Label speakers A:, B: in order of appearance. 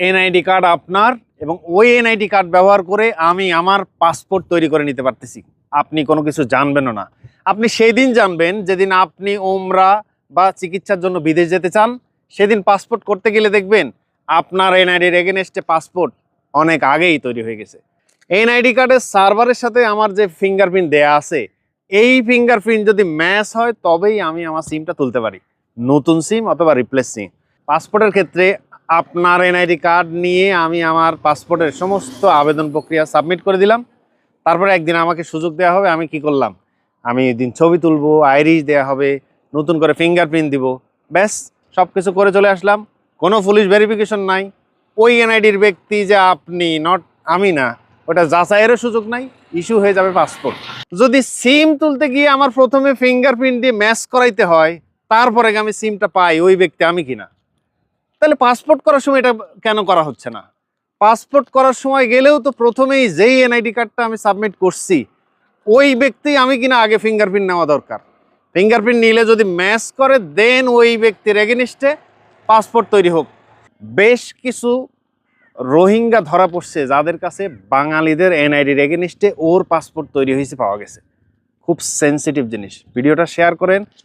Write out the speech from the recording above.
A: NID card আপনার এবং ওই এনআইডি কার্ড ব্যবহার করে আমি আমার পাসপোর্ট তৈরি করে নিতে পারতেছি আপনি কোনো কিছু জানবেনও না আপনি সেই দিন জানবেন যেদিন আপনি ওমরা বা চিকিৎসার জন্য বিদেশ যেতে চান সেদিন পাসপোর্ট করতে গেলে দেখবেন আপনার এনআইডির এগেনস্টে পাসপোর্ট অনেক আগেই তৈরি হয়ে গেছে এনআইডি কার্ডের সার্ভারের সাথে আমার যে ফিঙ্গারপ্রিন্ট দেয়া আছে এই ফিঙ্গারপ্রিন্ট যদি ম্যাচ হয় তবেই আমি আমার সিমটা তুলতে পারি নতুন সিম অথবা রিপ্লেস সিম পাসপোর্টের ক্ষেত্রে আপনার এনআইডি কার্ড নিয়ে আমি আমার পাসপোর্টের সমস্ত আবেদন প্রক্রিয়া সাবমিট করে দিলাম। তারপরে একদিন আমাকে সুযোগ দেওয়া হবে, আমি কি করলাম? আমি দিন ছবি তুলবো, আইরিশ দেওয়া হবে, নতুন করে ফিঙ্গারপ্রিন্ট দিব, ব্যাস সব কিছু করে চলে আসলাম। কোনো পুলিশ ভেরিফিকেশন নাই। ওই এনআইডির ব্যক্তি যে আপনি নট আমি না, ওটা যাচাইয়েরও সুযোগ নাই ইস্যু হয়ে যাবে পাসপোর্ট যদি সিম তুলতে গিয়ে আমার প্রথমে ফিঙ্গারপ্রিন্ট দিয়ে ম্যাচ করাইতে হয়, তারপরে আমি সিমটা পাই, ওই ব্যক্তি আমি কিনা। তাহলে পাসপোর্ট করার সময় এটা কেন করা হচ্ছে না? পাসপোর্ট করার সময় গেলেও তো প্রথমেই যেই এনআইডি কার্ডটা আমি সাবমিট করছি, ওই ব্যক্তি আমি কিনা আগে ফিঙ্গারপ্রিন্ট নেওয়া দরকার। ফিঙ্গারপ্রিন্ট নিলে যদি ম্যাচ করে দেন ওই ব্যক্তির এগেনিস্টে পাসপোর্ট তৈরি হোক। বেশ কিছু রোহিঙ্গা ধরা পড়ছে যাদের কাছে বাঙালিদের এনআইডির এগেনিস্টে ওর পাসপোর্ট তৈরি হয়েছে, পাওয়া গেছে। খুব সেনসিটিভ জিনিস। ভিডিওটা শেয়ার করেন।